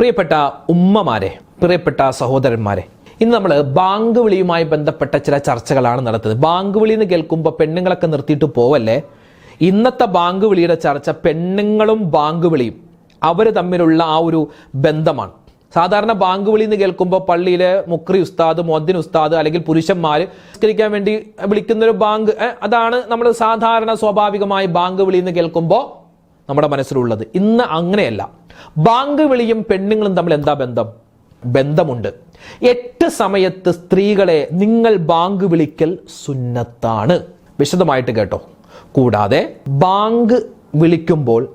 പ്രിയപ്പെട്ട ഉമ്മമാരെ പ്രിയപ്പെട്ട സഹോദരന്മാരെ ഇന്ന് നമ്മൾ ബാങ്ക് വിളിയുമായി ബന്ധപ്പെട്ട ചില ചർച്ചകളാണ് നടത്തുന്നത്. ബാങ്ക് വിളി എന്ന് കേൾക്കുമ്പോൾ പെണ്ണുങ്ങളൊക്കെ നിർത്തിയിട്ട് പോവല്ലേ? ഇന്നത്തെ ബാങ്ക് വിളിയുടെ ചർച്ച പെണ്ണുങ്ങളും ബാങ്ക് വിളിയും അവർ തമ്മിലുള്ള ആ ഒരു ബന്ധമാണ്. സാധാരണ ബാങ്ക് വിളി എന്ന് കേൾക്കുമ്പോൾ പള്ളിയിലെ മുക്രി ഉസ്താദ് മൊദ്ദിൻ ഉസ്താദ് അല്ലെങ്കിൽ പുരുഷന്മാർ സംസ്കരിക്കാൻ വേണ്ടി വിളിക്കുന്ന ഒരു ബാങ്ക് അതാണ് നമ്മൾ സാധാരണ സ്വാഭാവികമായി ബാങ്ക് വിളി എന്ന് കേൾക്കുമ്പോൾ നമ്മുടെ മനസ്സിലുള്ളത്. ഇന്ന് അങ്ങനെയല്ല. ബാങ്ക് വിളിയും പെണ്ണുങ്ങളും തമ്മിൽ എന്താ ബന്ധം? ബന്ധമുണ്ട്. എട്ട് സമയത്ത് സ്ത്രീകളെ നിങ്ങൾ ബാങ്ക് വിളിക്കൽ സുന്നത്താണ്. വിശദമായിട്ട് കേട്ടോ. കൂടാതെ ബാങ്ക് വിളിക്കുമ്പോൾ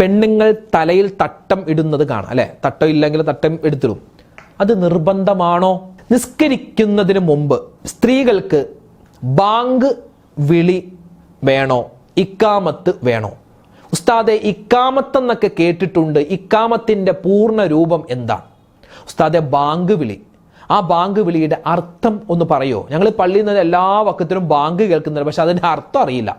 പെണ്ണുങ്ങൾ തലയിൽ തട്ടം ഇടുന്നത് കാണാം അല്ലെ? തട്ടം ഇല്ലെങ്കിൽ തട്ടം എടുത്തിടും. അത് നിർബന്ധമാണോ? നിസ്കരിക്കുന്നതിന് മുമ്പ് സ്ത്രീകൾക്ക് ബാങ്ക് വിളി വേണോ? ഇക്കാമത്ത് വേണോ? ഉസ്താദെ ഇക്കാമത്ത് എന്നൊക്കെ കേട്ടിട്ടുണ്ട്. ഇക്കാമത്തിന്റെ പൂർണ രൂപം എന്താണ്? ഉസ്താദെ ബാങ്ക് വിളി. ആ ബാങ്ക് വിളിയുടെ അർത്ഥം ഒന്ന് പറയോ? ഞങ്ങൾ പള്ളിയിൽ നിന്ന് എല്ലാ വക്കത്തിലും ബാങ്ക് കേൾക്കുന്നുണ്ട്. പക്ഷെ അതിന്റെ അർത്ഥം അറിയില്ല.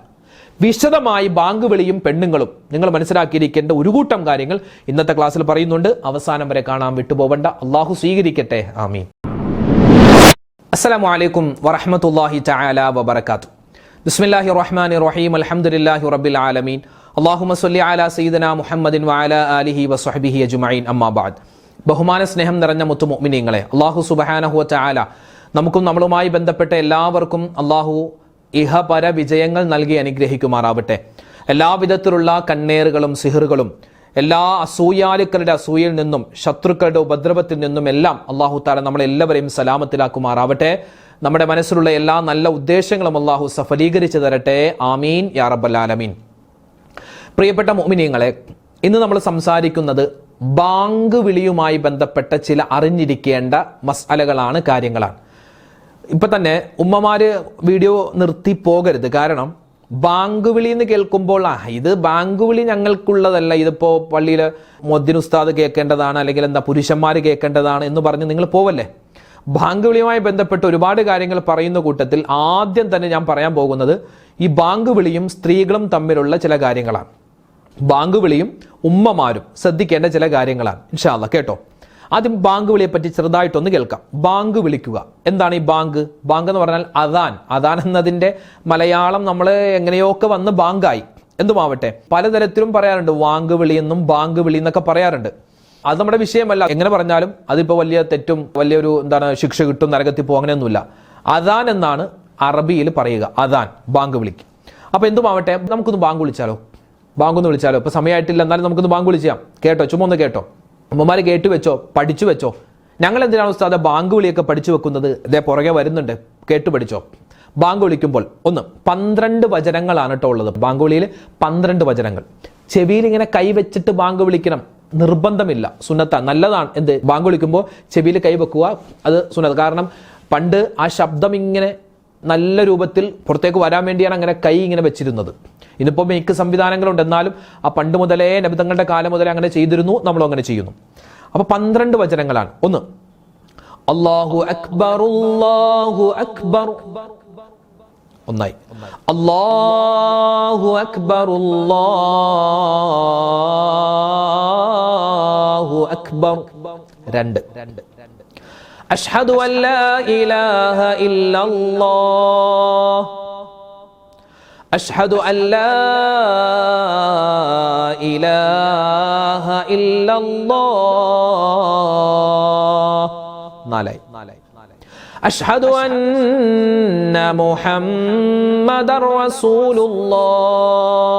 വിശദമായി ബാങ്ക് വിളിയും പെണ്ണുങ്ങളും. നിങ്ങൾ മനസ്സിലാക്കിയിരിക്കേണ്ട ഒരു കൂട്ടം കാര്യങ്ങൾ ഇന്നത്തെ ക്ലാസ്സിൽ പറയുന്നുണ്ട്. അവസാനം വരെ കാണാൻ വിട്ടുപോകണ്ട അള്ളാഹു സ്വീകരിക്കട്ടെ. ആമീൻ. അസ്സലാമു അലൈക്കും വറഹ്മത്തുള്ളാഹി തആല വബർക്കാത്തു ബിസ്മില്ലാഹി റഹ്മാൻ റഹീം. അലഹമുല്ലാഹി റബ്ബിൽ ആലമീൻ. അല്ലാഹുമ്മ സല്ലി അലാ സയ്യിദനാ മുഹമ്മദിൻ വഅലാ ആലിഹി വസ്വഹബിഹി അജുമൈൻ അമ്മാ ബഅദ്. ബഹുമാന സ്നേഹം നിറഞ്ഞ മുത്തു മുഅ്മിനീങ്ങളെ അല്ലാഹു സുബ്ഹാനഹു ആല നമുക്കും നമ്മളുമായി ബന്ധപ്പെട്ട എല്ലാവർക്കും അല്ലാഹു ഇഹപര വിജയങ്ങൾ നൽകി അനുഗ്രഹിക്കുമാറാവട്ടെ. എല്ലാവിധത്തിലുള്ള കണ്ണേറുകളും സിഹറുകളും എല്ലാ അസൂയാലുക്കളുടെ അസൂയിൽ നിന്നും ശത്രുക്കളുടെ ഉപദ്രവത്തിൽ നിന്നും എല്ലാം അള്ളാഹു താല നമ്മളെല്ലാവരെയും സലാമത്തിലാക്കുമാറാവട്ടെ. നമ്മുടെ മനസ്സിലുള്ള എല്ലാ നല്ല ഉദ്ദേശങ്ങളും അള്ളാഹു സഫലീകരിച്ചു തരട്ടെ. ആമീൻ. യാ റബ്ബൽ ആലമീൻ. പ്രിയപ്പെട്ട മോമിനിയങ്ങളെ ഇന്ന് നമ്മൾ സംസാരിക്കുന്നത് ബാങ്ക് വിളിയുമായി ബന്ധപ്പെട്ട ചില അറിഞ്ഞിരിക്കേണ്ട മസാലകളാണ് കാര്യങ്ങളാണ്. ഇപ്പൊ തന്നെ ഉമ്മമാര് വീഡിയോ നിർത്തി പോകരുത്. കാരണം ബാങ്ക് വിളി എന്ന് കേൾക്കുമ്പോൾ ആ ഇത് ബാങ്ക് വിളി ഞങ്ങൾക്കുള്ളതല്ല. ഇതിപ്പോ പള്ളിയിലെ മൊദ്ദിൻ ഉസ്താദ് കേൾക്കേണ്ടതാണ് അല്ലെങ്കിൽ എന്താ പുരുഷന്മാർ കേൾക്കേണ്ടതാണ് എന്ന് പറഞ്ഞ് നിങ്ങൾ പോവല്ലേ? ബാങ്ക് വിളിയുമായി ബന്ധപ്പെട്ട് ഒരുപാട് കാര്യങ്ങൾ പറയുന്ന കൂട്ടത്തിൽ ആദ്യം തന്നെ ഞാൻ പറയാൻ പോകുന്നത് ഈ ബാങ്ക് വിളിയും സ്ത്രീകളും തമ്മിലുള്ള ചില കാര്യങ്ങളാണ്. ബാങ്ക് വിളിയും ഉമ്മമാരും ശ്രദ്ധിക്കേണ്ട ചില കാര്യങ്ങളാണ്. ഇൻഷാല്ല കേട്ടോ? ആദ്യം ബാങ്ക് വിളിയെ പറ്റി ചെറുതായിട്ടൊന്ന് കേൾക്കാം. ബാങ്ക് വിളിക്കുക. എന്താണ് ഈ ബാങ്ക്? ബാങ്ക് എന്ന് പറഞ്ഞാൽ അദാൻ. അദാൻ എന്നതിന്റെ മലയാളം നമ്മൾ എങ്ങനെയൊക്കെ വന്ന് ബാങ്കായി. എന്തുമാവട്ടെ പലതരത്തിലും പറയാറുണ്ട്. വാങ്ക് വിളി എന്നും ബാങ്ക് വിളി എന്നൊക്കെ പറയാറുണ്ട്. അത് നമ്മുടെ വിഷയമല്ല. എങ്ങനെ പറഞ്ഞാലും അതിപ്പോൾ വലിയ തെറ്റും വലിയൊരു എന്താണ് ശിക്ഷ കിട്ടും നരകത്തിൽ പോകും അങ്ങനെയൊന്നുമില്ല. അദാൻ എന്നാണ് അറബിയിൽ പറയുക. അദാൻ ബാങ്ക് വിളിക്ക്. അപ്പൊ എന്തുമാവട്ടെ നമുക്കൊന്ന് ബാങ്ക് വിളിച്ചാലോ? ബാങ്ക് ഒന്ന് വിളിച്ചാലോ? ഇപ്പൊ സമയമായിട്ടില്ല എന്നാലും നമുക്കൊന്ന് ബാങ്ക് വിളിച്ചാം കേട്ടോ ചുമ്മാ ഒന്ന് കേട്ടോ. അമ്മമാര് കേട്ട് വെച്ചോ പഠിച്ചു വെച്ചോ? ഞങ്ങൾ എന്തിനാണ് ഉസ്താദ ബാങ്ക് വിളിയൊക്കെ പഠിച്ചു വെക്കുന്നത്? ഇതേ പുറകെ വരുന്നുണ്ട് കേട്ടു പഠിച്ചോ? ബാങ്ക് വിളിക്കുമ്പോൾ ഒന്ന് പന്ത്രണ്ട് വചനങ്ങളാണ് കേട്ടോ ഉള്ളത്. ബാങ്ക് വിളിയിൽ പന്ത്രണ്ട് വചനങ്ങൾ. ചെവിയിൽ ഇങ്ങനെ കൈവച്ചിട്ട് ബാങ്ക് വിളിക്കണം നിർബന്ധമില്ല. സുന്നത്ത നല്ലതാണ്. എന്ത്? ബാങ്ക് വിളിക്കുമ്പോൾ ചെവിയിൽ കൈ വെക്കുക അത് സുന്നത്ത്. കാരണം പണ്ട് ആ ശബ്ദം ഇങ്ങനെ നല്ല രൂപത്തിൽ പുറത്തേക്ക് വരാൻ വേണ്ടിയാണ് അങ്ങനെ കൈ ഇങ്ങനെ വെച്ചിരുന്നത്. ഇന്നിപ്പോൾ മിക്ക സംവിധാനങ്ങളുണ്ട്. എന്നാലും ആ പണ്ട് മുതലേ നബിതങ്ങളുടെ കാലം മുതലേ അങ്ങനെ ചെയ്തിരുന്നു. നമ്മളും അങ്ങനെ ചെയ്യുന്നു. അപ്പൊ പന്ത്രണ്ട് വചനങ്ങളാണ്. ഒന്ന് അള്ളാഹു അക്ബർ അക്ബർ ഒന്നായി അല്ലാഹു അക്ബർ അക്ബർ രണ്ട് രണ്ട് أشهد أن لا إله إلا الله أشهد أن لا إله إلا الله നാലായി أشهد أن محمد رسول الله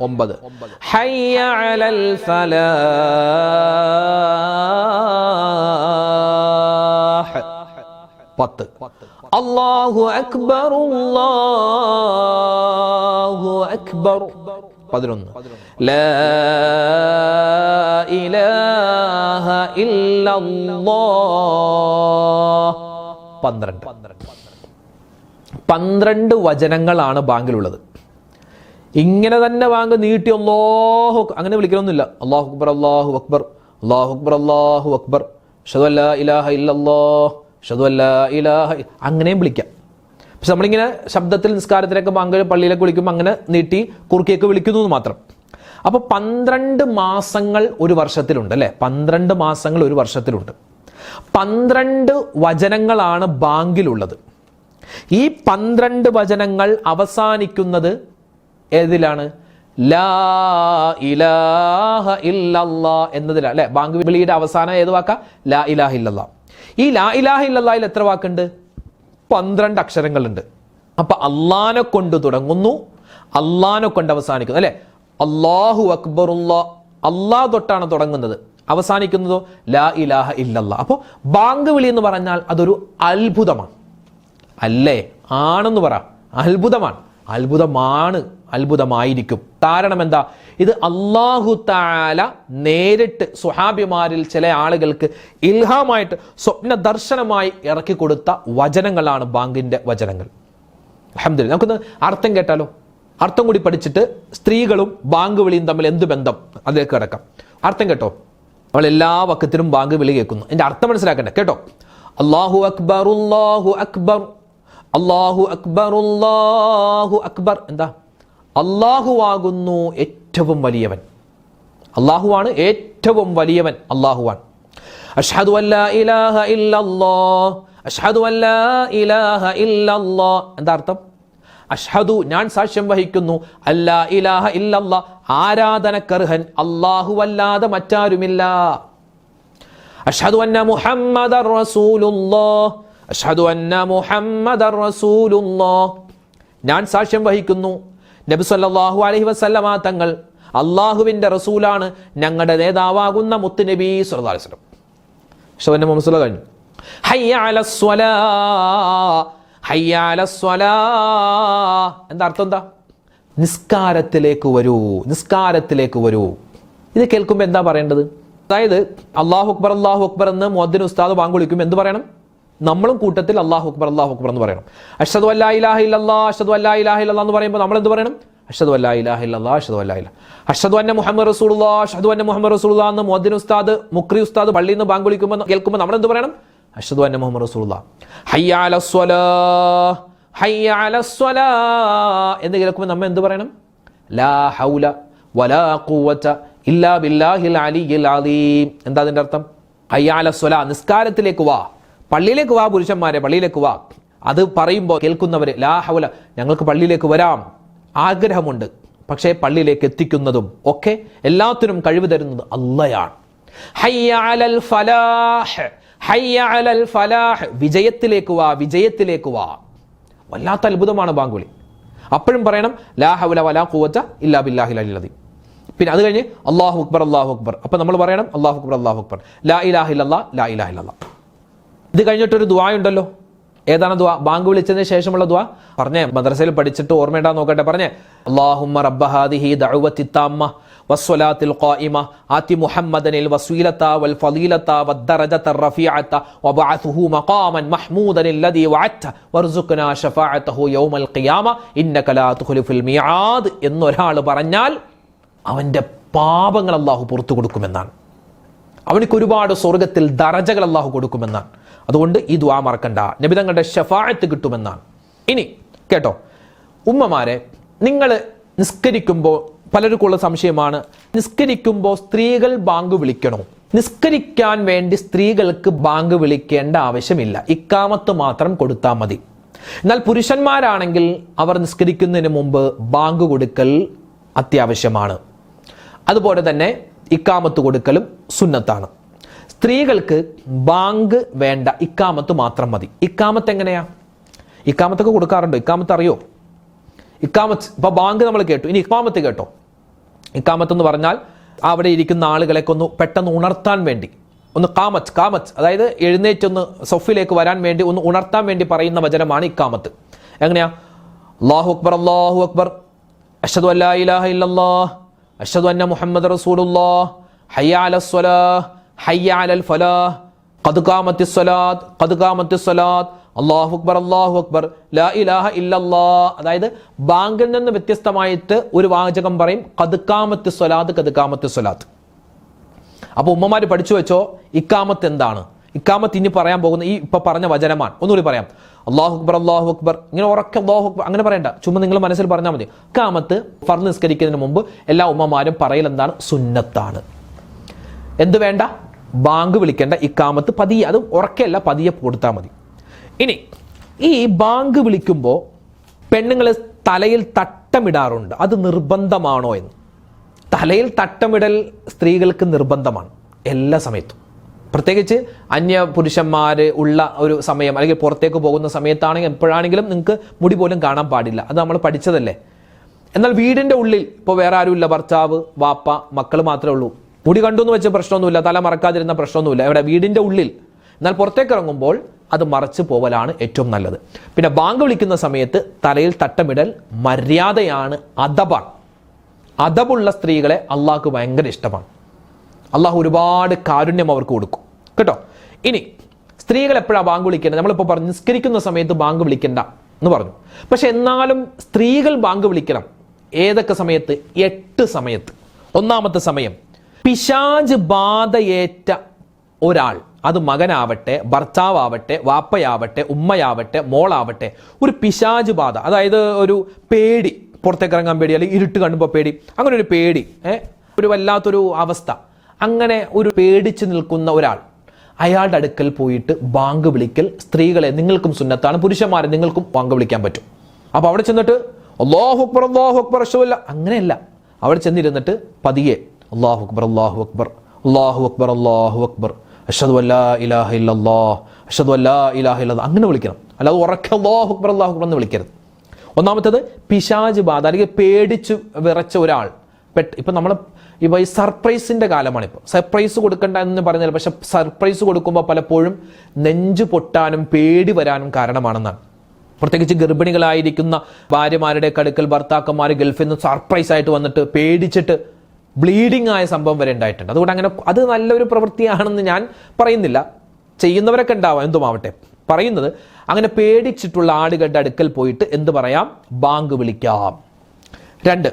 ഒമ്പത്. പത്ത്. അള്ളാഹു അക്ബർ അള്ളാഹു അക്ബർ. പതിനൊന്ന്. ലാ ഇലാഹ ഇല്ലല്ലാഹ്. പന്ത്രണ്ട്. പന്ത്രണ്ട് വചനങ്ങളാണ് ബാങ്കിലുള്ളത്. ഇങ്ങനെ തന്നെ വാങ്ങ് നീട്ടി അള്ളാഹു അങ്ങനെ വിളിക്കണമെന്നില്ല അള്ളാഹു അക്ബർ അള്ളാഹു അക്ബർ അള്ളാഹു അക്ബർ അള്ളാഹു അക്ബർ. ഷദു അല്ല ഇലാഹ ഇലാഹ അങ്ങനെയും വിളിക്കാം. പക്ഷെ നമ്മളിങ്ങനെ ശബ്ദത്തിൽ നിസ്കാരത്തിലൊക്കെ പങ്ക് പള്ളിയിലൊക്കെ വിളിക്കുമ്പോൾ അങ്ങനെ നീട്ടി കുറുക്കിയൊക്കെ വിളിക്കുന്നു എന്ന് മാത്രം. അപ്പോൾ പന്ത്രണ്ട് മാസങ്ങൾ ഒരു വർഷത്തിലുണ്ട് അല്ലേ? പന്ത്രണ്ട് മാസങ്ങൾ ഒരു വർഷത്തിലുണ്ട്. പന്ത്രണ്ട് വചനങ്ങളാണ് ബാങ്കിലുള്ളത്. ഈ പന്ത്രണ്ട് വചനങ്ങൾ അവസാനിക്കുന്നത് ഏതിലാണ്? ലാ ഇലാഹ ഇല്ലല്ലാ എന്നതിലാണ്. അല്ലെ? ബാങ്ക് വിളിയുടെ അവസാനം ഏത് വാക്ക? ലാ ഇലാഹ ഇല്ലല്ലാ. ഈ ലാ ഇലാഹ ഇല്ലല്ലായിൽ എത്ര വാക്കുണ്ട്? പന്ത്രണ്ട് അക്ഷരങ്ങളുണ്ട്. അപ്പൊ അള്ളാനെ കൊണ്ട് തുടങ്ങുന്നു. അള്ളാനെ കൊണ്ട് അവസാനിക്കുന്നു. അല്ലെ? അള്ളാഹു അക്ബറുല്ലാ. അള്ളാഹ് തൊട്ടാണ് തുടങ്ങുന്നത്. അവസാനിക്കുന്നതോ? ലാ ഇലാഹ ഇല്ലല്ലാ. അപ്പോൾ ബാങ്ക് വിളി എന്ന് പറഞ്ഞാൽ അതൊരു അത്ഭുതമാണ്. അല്ലേ? ആണെന്ന് പറ. അത്ഭുതമാണ്. അത്ഭുതമാണ് അത്ഭുതമായിരിക്കും. കാരണം എന്താ? ഇത് അള്ളാഹു താല നേരിട്ട് സുഹാബിമാരിൽ ചില ആളുകൾക്ക് ഇൽഹാമായിട്ട് സ്വപ്ന ദർശനമായി ഇറക്കി കൊടുത്ത വചനങ്ങളാണ് ബാങ്കിന്റെ വചനങ്ങൾ. അഹമ്മദില്ല നമുക്കൊന്ന് അർത്ഥം കേട്ടാലോ? അർത്ഥം കൂടി പഠിച്ചിട്ട് സ്ത്രീകളും ബാങ്ക് വിളിയും തമ്മിൽ എന്ത് ബന്ധം? അതിലേക്ക് കിടക്കാം. അർത്ഥം കേട്ടോ? നമ്മൾ എല്ലാ വക്കത്തിനും ബാങ്ക് വിളി കേൾക്കുന്നു. എന്റെ അർത്ഥം മനസ്സിലാക്കണ്ടേ കേട്ടോ? അള്ളാഹു അക്ബർ അള്ളാഹു അക്ബർ. അള്ളാഹു അക്ബർ അള്ളാഹു അക്ബർ. എന്താ? അള്ളാഹുവാകുന്നു ഏറ്റവും വലിയവൻ. അള്ളാഹുവാണ് ഏറ്റവും വലിയവൻ. അള്ളാഹുവാൻ അഷ്ഹദു അല്ലാ ഇലാഹ ഇല്ലല്ലാഹ്. അഷ്ഹദു അല്ലാ ഇലാഹ ഇല്ലല്ലാഹ്. എന്താ അർത്ഥം? അഷ്ഹദു ഞാൻ സാക്ഷ്യം വഹിക്കുന്നു. അല്ലാ ഇലാഹ ഇല്ലല്ലാ ആരാധനക്കർഹൻ അല്ലാഹുവല്ലാതെ മറ്റാരുമില്ല. അഷ്ഹദു അന്ന മുഹമ്മദ റസൂലുള്ളാഹ്. ഞാൻ സാക്ഷ്യം വഹിക്കുന്നു. നബി സല്ലല്ലാഹു അലൈഹി വസല്ലമ തങ്ങൾ അള്ളാഹുവിന്റെ റസൂലാണ് ഞങ്ങളുടെ നേതാവാകുന്ന മുത്ത് നബി സല്ലല്ലാഹു അലൈഹി വസല്ലം. കഴിഞ്ഞു. എന്താ അർത്ഥം എന്താ? നിസ്കാരത്തിലേക്ക് വരൂ. നിസ്കാരത്തിലേക്ക് വരൂ. ഇത് കേൾക്കുമ്പോൾ എന്താ പറയേണ്ടത്? അതായത് അള്ളാഹു അക്ബർ അള്ളാഹു അക്ബർ എന്ന് മോദിന് ഉസ്താദ് ബാങ്ക് വിളിക്കും എന്ത് പറയണം? നമ്മളും കൂട്ടത്തിൽ അള്ളാഹു അക്ബർ അള്ളാഹു അക്ബർ എന്ന് പറയണം. അഷദു അല്ലാ ഇലാഹ ഇല്ലല്ലാ അഷദു അല്ലാ എന്ന് പറയുമ്പോൾ നമ്മൾ എന്ത് പറയണം? അഷദു അല്ലാ ഇലാഹ ഇല്ലല്ലാ അഷദു അല്ലാ അഷദു അന്ന മുഹമ്മദ് റസൂലുള്ളാ അഷദു അന്ന മുഹമ്മദ് റസൂലുള്ളാ എന്ന് മോദിൻ ഉസ്താദ് മുക്രി ഉസ്താദ് പള്ളിയിൽ നിന്ന് ബാങ്ക് വിളിക്കുമ്പോൾ കേൾക്കുമ്പോൾ നമ്മൾ എന്ത് പറയണം? അഷദു അന്ന മുഹമ്മദ് റസൂലുള്ളാ. ഹയ്യ അലസ്വലാ ഹയ്യ അലസ്വലാ എന്ന് കേൾക്കുമ്പോൾ നമ്മൾ എന്ത് പറയണം? ലാ ഹൗല വലാ ഖുവത ഇല്ലാ ബില്ലാഹിൽ അലിയിൽ അലീം. എന്താ അതിന്റെ അർത്ഥം? ഹയ്യാല അലസ്വലാ നിസ്കാരത്തിലേക്ക് വാ. പള്ളിയിലേക്ക് വാ പുരുഷന്മാരെ പള്ളിയിലേക്ക് വാ. അത് പറയുമ്പോൾ കേൾക്കുന്നവർ ലാഹവല ഞങ്ങൾക്ക് പള്ളിയിലേക്ക് വരാം. ആഗ്രഹമുണ്ട്. പക്ഷേ പള്ളിയിലേക്ക് എത്തിക്കുന്നതും ഒക്കെ എല്ലാത്തിനും കഴിവ് തരുന്നത് അല്ലയാണ് വിജയത്തിലേക്ക് വാ വിജയത്തിലേക്ക് വാ. വല്ലാത്ത അത്ഭുതമാണ് ബാങ്കുളി അപ്പോഴും പറയണം ലാഹുല വലാ കൂവച്ച ഇല്ലാ ബില്ലാഹി അദീം. പിന്നെ അത് കഴിഞ്ഞ് അള്ളാഹു അക്ബർ അള്ളാഹു അക്ബർ. അപ്പം നമ്മൾ പറയണം അള്ളാഹു അക്ബർ അള്ളാഹു അക്ബർ. ലാ ഇലാഹ ഇല്ലല്ലാ ലാ ഇലാഹ ഇല്ലല്ലാ. ഇത് കഴിഞ്ഞിട്ടൊരു ദുആ ഉണ്ടല്ലോ ഏതാണ് ദുആ ബാങ്ക് വിളിച്ചതിന് ശേഷമുള്ള ദുആ പറഞ്ഞേ മദ്രസയിൽ പഠിച്ചിട്ട് ഓർമ്മയുണ്ടാ നോക്കട്ടെ പറഞ്ഞേ അല്ലാഹുമ്മ റബ്ബ ഹാദിഹി ദഅവത്തി താമ്മ വസ്സലാത്തിൽ ഖായിമ ആതി മുഹമ്മദനിൽ വസീലത വൽ ഫളീലത വദ്ദറജത റഫീഅത വബഅത്ഹു മഖാമൻ മഹ്മൂദൻ الذي വഅത്ത വർസുഖ്നാ ശഫാഅതഹു യൗമൽ ഖിയാമ ഇന്നക ലാ തുഖ്ലിഫുൽ മിആദ് എന്നൊരാൾ പറഞ്ഞാൽ അവന്റെ പാപങ്ങൾ അല്ലാഹു പുറത്തു കൊടുക്കുമെന്നാണ് അവനിക്ക് ഒരുപാട് സ്വർഗത്തിൽ ദറജകൾ അള്ളാഹു കൊടുക്കുമെന്നാണ് അതുകൊണ്ട് ഈ ദുആ മറക്കണ്ട. നബിതങ്ങളുടെ ഷഫായത്ത് കിട്ടുമെന്നാണ്. ഇനി കേട്ടോ ഉമ്മമാരെ നിങ്ങൾ നിസ്കരിക്കുമ്പോൾ പലർക്കുള്ള സംശയമാണ് നിസ്കരിക്കുമ്പോൾ സ്ത്രീകൾ ബാങ്ക് വിളിക്കണോ? നിസ്കരിക്കാൻ വേണ്ടി സ്ത്രീകൾക്ക് ബാങ്ക് വിളിക്കേണ്ട ആവശ്യമില്ല. ഇക്കാമത്ത് മാത്രം കൊടുത്താൽ മതി. എന്നാൽ പുരുഷന്മാരാണെങ്കിൽ അവർ നിസ്കരിക്കുന്നതിന് മുമ്പ് ബാങ്ക് കൊടുക്കൽ അത്യാവശ്യമാണ്. അതുപോലെ തന്നെ ഇക്കാമത്ത് കൊടുക്കലും സുന്നത്താണ്. സ്ത്രീകൾക്ക് ബാങ്ക് വേണ്ട ഇക്കാമത്ത് മാത്രം മതി. ഇക്കാമത്ത് എങ്ങനെയാ? ഇക്കാമത്തൊക്കെ കൊടുക്കാറുണ്ടോ? ഇക്കാമത്ത് അറിയോ? ഇക്കാമത്ത് ഇപ്പൊ ബാങ്ക് നമ്മൾ കേട്ടു. ഇനി ഇക്കാമത്ത് കേട്ടോ. ഇക്കാമത്ത് എന്ന് പറഞ്ഞാൽ അവിടെ ഇരിക്കുന്ന ആളുകളെയൊക്കെ ഒന്ന് പെട്ടെന്ന് ഉണർത്താൻ വേണ്ടി. ഒന്ന് കാമത്ത് കാമത്ത്. അതായത് എഴുന്നേറ്റൊന്ന് സൊഫിലേക്ക് വരാൻ വേണ്ടി ഒന്ന് ഉണർത്താൻ വേണ്ടി പറയുന്ന വചനമാണ് ഇക്കാമത്ത്. എങ്ങനെയാ? അള്ളാഹു അക്ബർ അള്ളാഹു അക്ബർ. അഷദ് അല്ലാ ഇലാഹ ഇല്ലല്ലാഹ്. അഷദ് അന്ന മുഹമ്മദ് റസൂൽ ഹയ്യ അല സ്വലാ. ഹയ്യ അലൽ ഫലാഹ് അല്ലാഹു അക്ബർ അല്ലാഹു അക്ബർ ലാ ഇലാഹ ഇല്ലല്ലാ അതായത് ബാങ്കിൽ നിന്ന് വ്യത്യസ്തമായിട്ട് ഒരു വാചകം പറയും ഖാമത്തി സ്വലാത്ത് ഖാമത്തി സ്വലാത്ത്. അപ്പോൾ ഉമ്മമാര് പഠിച്ചു വെച്ചോ ഇക്കാമത്ത് എന്താണ്? ഇക്കാമത്ത് ഇനി പറയാൻ പോകുന്ന ഈ ഇപ്പൊ പറഞ്ഞ വചനമാണ്. ഒന്നുകൂടി പറയാം. അള്ളാഹു അക്ബർ അള്ളാഹു അക്ബർ ഇങ്ങനെ ഉറക്കെ അള്ളാഹു അക്ബർ അങ്ങനെ പറയണ്ട. ചുമ്മാ നിങ്ങൾ മനസ്സിൽ പറഞ്ഞാൽ മതി. ഇക്കാമത്ത് ഫർ നിസ്കരിക്കുന്നതിന് മുമ്പ് എല്ലാ ഉമ്മമാരും പറയൽ എന്താണ്? സുന്നത്താണ്. എന്ത് വേണ്ട? ബാങ്ക് വിളിക്കേണ്ട ഇക്കാമത്ത് പതിയെ അത് ഉറക്കല്ല പതിയെ കൊടുത്താൽ മതി. ഇനി ഈ ബാങ്ക് വിളിക്കുമ്പോൾ പെണ്ണുങ്ങൾ തലയിൽ തട്ടമിടാറുണ്ട്. അത് നിർബന്ധമാണോ എന്ന്. തലയിൽ തട്ടമിടൽ സ്ത്രീകൾക്ക് നിർബന്ധമാണ് എല്ലാ സമയത്തും. പ്രത്യേകിച്ച് അന്യ പുരുഷന്മാർ ഉള്ള ഒരു സമയം അല്ലെങ്കിൽ പുറത്തേക്ക് പോകുന്ന സമയത്താണെങ്കിൽ എപ്പോഴാണെങ്കിലും നിങ്ങൾക്ക് മുടി പോലും കാണാൻ പാടില്ല. അത് നമ്മൾ പഠിച്ചതല്ലേ. എന്നാൽ വീടിന്റെ ഉള്ളിൽ ഇപ്പോൾ വേറെ ആരുമില്ല ഭർത്താവ് വാപ്പ മക്കൾ മാത്രമേ ഉള്ളൂ. മുടി കണ്ടു എന്ന് വെച്ച പ്രശ്നമൊന്നുമില്ല തല മറക്കാതിരുന്ന പ്രശ്നമൊന്നുമില്ല. ഇവിടെ വീടിന്റെ ഉള്ളിൽ. എന്നാൽ പുറത്തേക്ക് ഇറങ്ങുമ്പോൾ അത് മറച്ചു പോവലാണ് ഏറ്റവും നല്ലത്. പിന്നെ ബാങ്ക് വിളിക്കുന്ന സമയത്ത് തലയിൽ തട്ടമിടൽ മര്യാദയാണ് അദബാണ് അദബുള്ള സ്ത്രീകളെ അള്ളാഹ്ക്ക് ഭയങ്കര ഇഷ്ടമാണ്. അള്ളാഹു ഒരുപാട് കാരുണ്യം അവർക്ക് കൊടുക്കും. കേട്ടോ? ഇനി സ്ത്രീകൾ എപ്പോഴാണ് ബാങ്ക് വിളിക്കേണ്ടത്? നമ്മളിപ്പോൾ പറഞ്ഞു നിസ്കരിക്കുന്ന സമയത്ത് ബാങ്ക് വിളിക്കേണ്ട എന്ന് പറഞ്ഞു. പക്ഷെ എന്നാലും സ്ത്രീകൾ ബാങ്ക് വിളിക്കണം. ഏതൊക്കെ സമയത്ത്? എട്ട് സമയത്ത്. ഒന്നാമത്തെ സമയം. പിശാജ് ബാധയേറ്റ ഒരാൾ. അത് മകനാവട്ടെ ഭർത്താവട്ടെ വാപ്പയാവട്ടെ ഉമ്മയാവട്ടെ മോളാവട്ടെ ഒരു പിശാജ് ബാധ. അതായത് ഒരു പേടി പുറത്തേക്ക് ഇറങ്ങാൻ പേടി അല്ലെങ്കിൽ ഇരുട്ട് കണ്ടുമ്പോൾ പേടി അങ്ങനെ ഒരു പേടി ഒരു വല്ലാത്തൊരു അവസ്ഥ. അങ്ങനെ ഒരു പേടിച്ച് നിൽക്കുന്ന ഒരാൾ അയാളുടെ അടുക്കൽ പോയിട്ട് ബാങ്ക് വിളിക്കൽ സ്ത്രീകളെ നിങ്ങൾക്കും സുന്നത്താണ് പുരുഷന്മാരെ നിങ്ങൾക്കും ബാങ്ക് വിളിക്കാൻ പറ്റും. അപ്പോൾ അവിടെ ചെന്നിട്ട് അള്ളാഹു അക്ബർ അള്ളാഹു അക്ബർ അങ്ങനെയല്ല. അവിടെ ചെന്നിരുന്നിട്ട് പതിയെ അള്ളാഹു അക്ബർ അള്ളാഹു അക്ബർ അള്ളാഹു അക്ബർ അള്ളാഹു അക്ബർ. അഷദ് അല്ലാ ഇലാഹ ഇല്ലാ അഷദ് അല്ലാ ഇലാഹ ഇല്ല അങ്ങനെ വിളിക്കണം. അല്ലാതെ ഉറക്കെ അള്ളാഹു അക്ബർ അള്ളാഹു അക്ബർ എന്ന് വിളിക്കരുത്. ഒന്നാമത്തേത് പിശാജ് ബാധ അല്ലെങ്കിൽ പേടിച്ച് വിറച്ച ഒരാൾ. പെട്ട് ഇപ്പം നമ്മൾ ഇപ്പോൾ ഈ സർപ്രൈസിന്റെ കാലമാണ് ഇപ്പോൾ സർപ്രൈസ് കൊടുക്കണ്ട എന്ന് പറഞ്ഞാൽ പക്ഷെ സർപ്രൈസ് കൊടുക്കുമ്പോൾ പലപ്പോഴും നെഞ്ചു പൊട്ടാനും പേടി വരാനും കാരണമാണെന്നാണ്. പ്രത്യേകിച്ച് ഗർഭിണികളായിരിക്കുന്ന ഭാര്യമാരുടെ കടുക്കൽ ഭർത്താക്കന്മാർ ഗൾഫിൽ നിന്ന് സർപ്രൈസ് ആയിട്ട് വന്നിട്ട് പേടിച്ചിട്ട് ബ്ലീഡിംഗ് ആയ സംഭവം വരെ ഉണ്ടായിട്ടുണ്ട്. അതുകൊണ്ട് അങ്ങനെ അത് നല്ലൊരു പ്രവൃത്തിയാണെന്ന് ഞാൻ പറയുന്നില്ല. ചെയ്യുന്നവരൊക്കെ ഉണ്ടാവാം എന്തുമാവട്ടെ. പറയുന്നത് അങ്ങനെ പേടിച്ചിട്ടുള്ള ആളുകളുടെ അടുക്കൽ പോയിട്ട് എന്ത് പറയാം? ബാങ്ക് വിളിക്കാം. രണ്ട്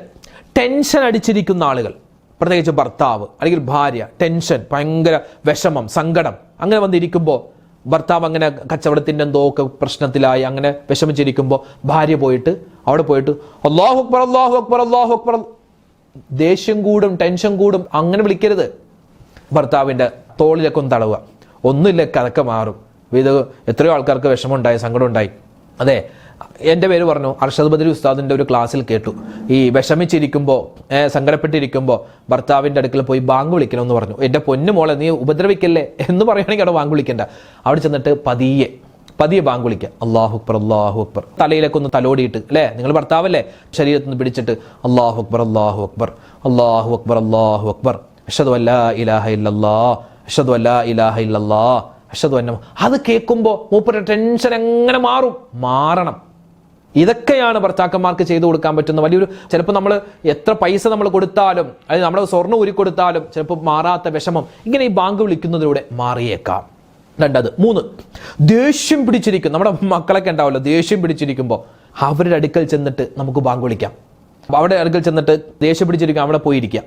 ടെൻഷൻ അടിച്ചിരിക്കുന്ന ആളുകൾ പ്രത്യേകിച്ച് ഭർത്താവ് അല്ലെങ്കിൽ ഭാര്യ ടെൻഷൻ ഭയങ്കര വിഷമം സങ്കടം അങ്ങനെ വന്നിരിക്കുമ്പോൾ ഭർത്താവ് അങ്ങനെ കച്ചവടത്തിന്റെ എന്തോ ഒക്കെ പ്രശ്നത്തിലായി അങ്ങനെ വിഷമിച്ചിരിക്കുമ്പോൾ ഭാര്യ പോയിട്ട് അവിടെ പോയിട്ട് അള്ളാഹു അക്ബർ അള്ളാഹു അക്ബർ അള്ളാഹു അക്ബർ ദേഷ്യം കൂടും ടെൻഷൻ കൂടും അങ്ങനെ വിളിക്കരുത്. ഭർത്താവിന്റെ തോളിലൊക്കെ ഒന്ന് തടവുക ഒന്നുമില്ല കഥക്കെ മാറും. ഇത് എത്രയോ ആൾക്കാർക്ക് വിഷമമുണ്ടായി സങ്കടമുണ്ടായി. അതെ എന്റെ പേര് പറഞ്ഞു അർഷദ് ബദരി ഉസ്താദിന്റെ ഒരു ക്ലാസ്സിൽ കേട്ടു. ഈ വിഷമിച്ചിരിക്കുമ്പോൾ സങ്കടപ്പെട്ടിരിക്കുമ്പോൾ ഭർത്താവിന്റെ അടുക്കൽ പോയി ബാങ്ക് വിളിക്കണമെന്ന് പറഞ്ഞു. എന്റെ പൊന്നു മോളെ നീ ഉപദ്രവിക്കല്ലേ എന്ന് പറയുകയാണെങ്കിൽ അവിടെ ബാങ്ക് വിളിക്കണ്ട. അവിടെ ചെന്നിട്ട് പതിയെ പതിയെ ബാങ്ക് വിളിക്കുക അള്ളാഹു അക്ബർ അള്ളാഹു അക്ബർ. തലയിലേക്ക് ഒന്ന് തലോടിയിട്ട് അല്ലേ? നിങ്ങൾ ഭർത്താവല്ലേ? ശരീരത്തിൽ പിടിച്ചിട്ട് അള്ളാഹു അക്ബർ അള്ളാഹു അക്ബർ. അള്ളാഹു അക്ബർ അള്ളാഹു അക്ബർ. അഷദ് അല്ലാ ഇലാഹ ഇല്ലല്ലാ. അഷദ് അല്ലാ ഇലാഹ ഇല്ലല്ലാ. അഷദ് അന്ന അത് കേൾക്കുമ്പോൾ മൂപ്പരുടെ ടെൻഷൻ എങ്ങനെ മാറും? മാറണം. ഇതൊക്കെയാണ് ഭർത്താക്കന്മാർക്ക് ചെയ്തു കൊടുക്കാൻ പറ്റുന്ന വലിയൊരു ചിലപ്പോൾ നമ്മൾ എത്ര പൈസ നമ്മൾ കൊടുത്താലും അതായത് നമ്മുടെ സ്വർണം ഊരി കൊടുത്താലും ചിലപ്പോൾ മാറാത്ത വിഷമം ഇങ്ങനെ ഈ ബാങ്ക് വിളിക്കുന്നതിലൂടെ മാറിയേക്കാം. രണ്ടത് മൂന്ന്. ദേഷ്യം പിടിച്ചിരിക്കും. നമ്മുടെ മക്കളൊക്കെ ഉണ്ടാവല്ലോ ദേഷ്യം പിടിച്ചിരിക്കുമ്പോൾ അവരുടെ അടുക്കൽ ചെന്നിട്ട് നമുക്ക് ബാങ്ക് വിളിക്കാം. അപ്പോൾ അവിടെ അടുക്കൽ ചെന്നിട്ട് ദേഷ്യം പിടിച്ചിരിക്കും അവിടെ പോയിരിക്കാം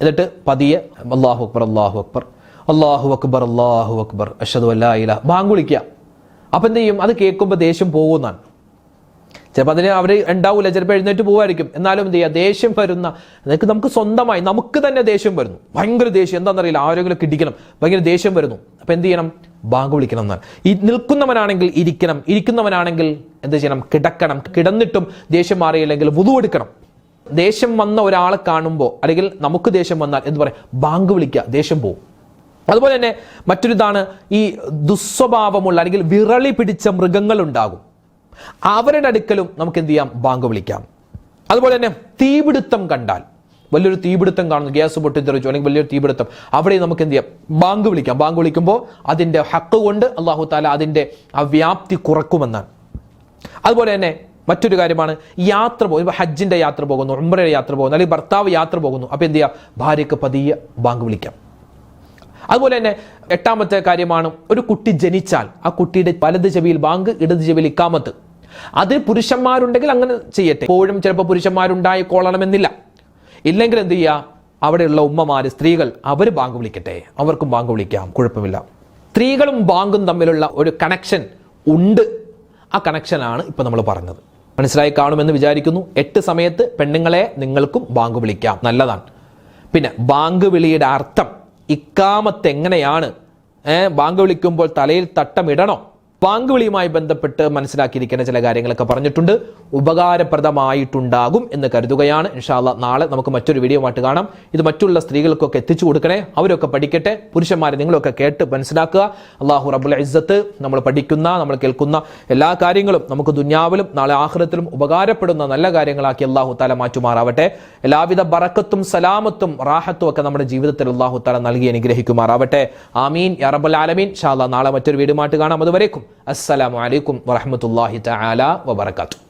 എന്നിട്ട് പതിയെ അള്ളാഹു അക്ബർ അള്ളാഹു അക്ബർ അള്ളാഹു അക്ബർ അള്ളാഹു അക്ബർ അഷദ് അല്ലാ ഇല ബാങ്ക് വിളിക്കുക. അപ്പം എന്ത് ചെയ്യും? അത് കേൾക്കുമ്പോൾ ദേഷ്യം പോകുന്നതാണ് ചിലപ്പോൾ അതിന് അവർ ഉണ്ടാവില്ല ചിലപ്പോൾ എഴുന്നേറ്റ് പോകുമായിരിക്കും എന്നാലും എന്ത് ചെയ്യുക? ദേഷ്യം വരുന്ന അതൊക്കെ നമുക്ക് സ്വന്തമായി നമുക്ക് തന്നെ ദേഷ്യം വരുന്നു. ഭയങ്കര ദേഷ്യം. എന്താണെന്നറിയില്ല? ആരെങ്കിലും കിടിക്കണം ഭയങ്കര ദേഷ്യം വരുന്നു. അപ്പം എന്ത് ചെയ്യണം? ബാങ്ക് വിളിക്കണം എന്നാൽ ഈ നിൽക്കുന്നവനാണെങ്കിൽ ഇരിക്കണം ഇരിക്കുന്നവനാണെങ്കിൽ എന്ത് ചെയ്യണം? കിടക്കണം. കിടന്നിട്ടും ദേഷ്യം മാറിയില്ലെങ്കിൽ വുതുവെടുക്കണം ദേഷ്യം വന്ന ഒരാളെ കാണുമ്പോൾ അല്ലെങ്കിൽ നമുക്ക് ദേഷ്യം വന്നാൽ എന്ത് പറയാം? ബാങ്ക് വിളിക്കുക ദേഷ്യം പോവും. അതുപോലെ തന്നെ മറ്റൊരിതാണ് ഈ ദുസ്വഭാവമുള്ള അല്ലെങ്കിൽ വിറളി പിടിച്ച മൃഗങ്ങൾ ഉണ്ടാകും അവരുടെ അടുക്കലും നമുക്ക് എന്ത് ചെയ്യാം? ബാങ്ക് വിളിക്കാം അതുപോലെ തന്നെ തീപിടുത്തം കണ്ടാൽ. വലിയൊരു തീപിടുത്തം കാണുന്നു. ഗ്യാസ് പൊട്ടിത്തെറിച്ചു. അല്ലെങ്കിൽ വലിയൊരു തീപിടുത്തം. അവിടെ നമുക്ക് എന്ത് ചെയ്യാം? ബാങ്ക് വിളിക്കാം. ബാങ്ക് വിളിക്കുമ്പോൾ അതിന്റെ ഹക്ക് കൊണ്ട് അള്ളാഹു താല അതിന്റെ ആ വ്യാപ്തി കുറക്കുമെന്നാണ്. അതുപോലെ തന്നെ മറ്റൊരു കാര്യമാണ് യാത്ര പോകും ഇപ്പോൾ ഹജ്ജിന്റെ യാത്ര പോകുന്നു ഉംറയുടെ യാത്ര പോകുന്നു അല്ലെങ്കിൽ ഭർത്താവ് യാത്ര പോകുന്നു. അപ്പോൾ എന്ത് ചെയ്യുക ഭാര്യയ്ക്ക് പതിയെ ബാങ്ക് വിളിക്കാം. അതുപോലെ തന്നെ എട്ടാമത്തെ കാര്യമാണ് ഒരു കുട്ടി ജനിച്ചാൽ ആ കുട്ടിയുടെ വലത് ചെവിയിൽ ബാങ്ക് ഇടത് ചെവിയിൽ ഇക്കാമത്ത്. അത് പുരുഷന്മാരുണ്ടെങ്കിൽ അങ്ങനെ ചെയ്യട്ടെ. എപ്പോഴും ചിലപ്പോൾ പുരുഷന്മാരുണ്ടായി കൊള്ളണമെന്നില്ല ഇല്ലെങ്കിൽ എന്ത് ചെയ്യുക അവിടെയുള്ള ഉമ്മമാര് സ്ത്രീകൾ അവർ ബാങ്ക് വിളിക്കട്ടെ. അവർക്കും ബാങ്ക് വിളിക്കാം. കുഴപ്പമില്ല. സ്ത്രീകളും ബാങ്കും തമ്മിലുള്ള ഒരു കണക്ഷൻ ഉണ്ട്. ആ കണക്ഷനാണ് ഇപ്പൊ നമ്മൾ പറഞ്ഞത്. മനസ്സിലായി കാണുമെന്ന് വിചാരിക്കുന്നു. എട്ട് സമയത്ത് പെണ്ണുങ്ങളെ നിങ്ങൾക്കും ബാങ്ക് വിളിക്കാം. നല്ലതാണ്. പിന്നെ ബാങ്ക് വിളിയുടെ അർത്ഥം ഇക്കാമത്ത് എങ്ങനെയാണ്? ബാങ്ക് വിളിക്കുമ്പോൾ തലയിൽ തട്ടമിടണോ? ബാങ്ക് വിളിയുമായി ബന്ധപ്പെട്ട് മനസ്സിലാക്കിയിരിക്കുന്ന ചില കാര്യങ്ങളൊക്കെ പറഞ്ഞിട്ടുണ്ട്. ഉപകാരപ്രദമായിട്ടുണ്ടാകും എന്ന് കരുതുകയാണ്. ഇൻഷാല്ല നാളെ നമുക്ക് മറ്റൊരു വീഡിയോ ആയിട്ട് കാണാം. ഇത് മറ്റുള്ള സ്ത്രീകൾക്കൊക്കെ എത്തിച്ചു കൊടുക്കണേ. അവരൊക്കെ പഠിക്കട്ടെ. പുരുഷന്മാരെ നിങ്ങളൊക്കെ കേട്ട് മനസ്സിലാക്കുക. അള്ളാഹു റബുൽ ഇസ്സത്ത് നമ്മൾ പഠിക്കുന്ന നമ്മൾ കേൾക്കുന്ന എല്ലാ കാര്യങ്ങളും നമുക്ക് ദുന്യാവിലും നാളെ ആഹ്ലത്തിലും ഉപകാരപ്പെടുന്ന നല്ല കാര്യങ്ങളാക്കി അള്ളാഹു താല മാറ്റുമാറാവട്ടെ. എല്ലാവിധ ബറക്കത്തും സലാമത്തും റാഹത്തും ഒക്കെ നമ്മുടെ ജീവിതത്തിൽ അള്ളാഹു താല നൽകി അനുഗ്രഹിക്കുമാറാവട്ടെ. ആമീൻ. യാ റബ്ബൽ ആലമീൻ. ഷാല്ല നാളെ മറ്റൊരു വീടുമായിട്ട് കാണാം. അതുവരേക്കും. അസ്സലാമു അലൈക്കും വറഹമത്തല്ലാഹി തആല വബറകാതുഹു.